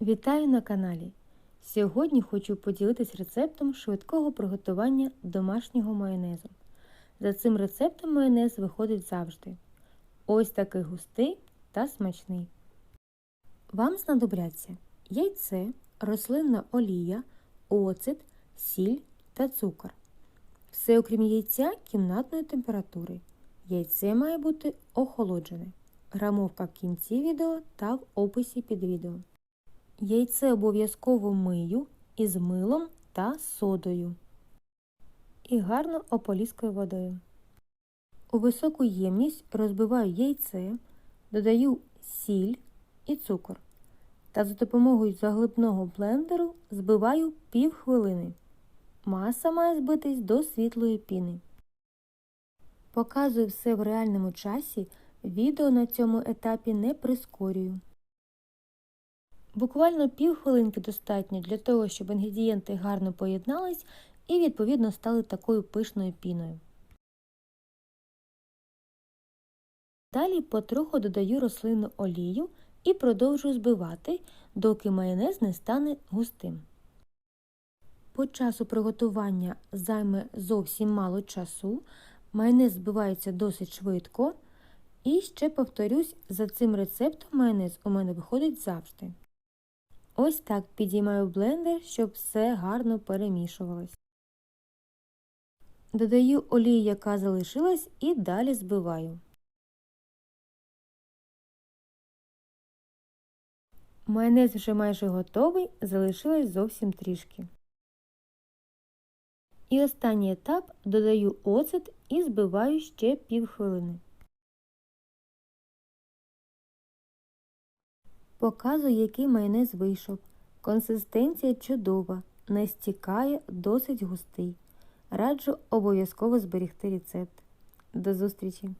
Вітаю на каналі! Сьогодні хочу поділитись рецептом швидкого приготування домашнього майонезу. За цим рецептом майонез виходить завжди. Ось такий густий та смачний. Вам знадобляться яйце, рослинна олія, оцет, сіль та цукор. Все окрім яйця кімнатної температури. Яйце має бути охолоджене. Грамовка в кінці відео та в описі під відео. Яйце обов'язково мию із милом та содою і гарно ополіскою водою. У високу ємність розбиваю яйце, додаю сіль і цукор та за допомогою заглибного блендеру збиваю пів хвилини. Маса має збитись до світлої піни. Показую все в реальному часі, відео на цьому етапі не прискорюю. Буквально півхвилинки достатньо для того, щоб інгредієнти гарно поєднались і відповідно стали такою пишною піною. Далі потроху додаю рослинну олію і продовжую збивати, доки майонез не стане густим. По часу приготування займе зовсім мало часу, майонез збивається досить швидко. І ще повторюсь, за цим рецептом майонез у мене виходить завжди. Ось так підіймаю блендер, щоб все гарно перемішувалось. Додаю олію, яка залишилась, і далі збиваю. Майонез вже майже готовий, залишилось зовсім трішки. І останній етап додаю оцет і збиваю ще півхвилини. Показую, який майонез вийшов. Консистенція чудова, не стікає, досить густий. Раджу обов'язково зберігти рецепт. До зустрічі!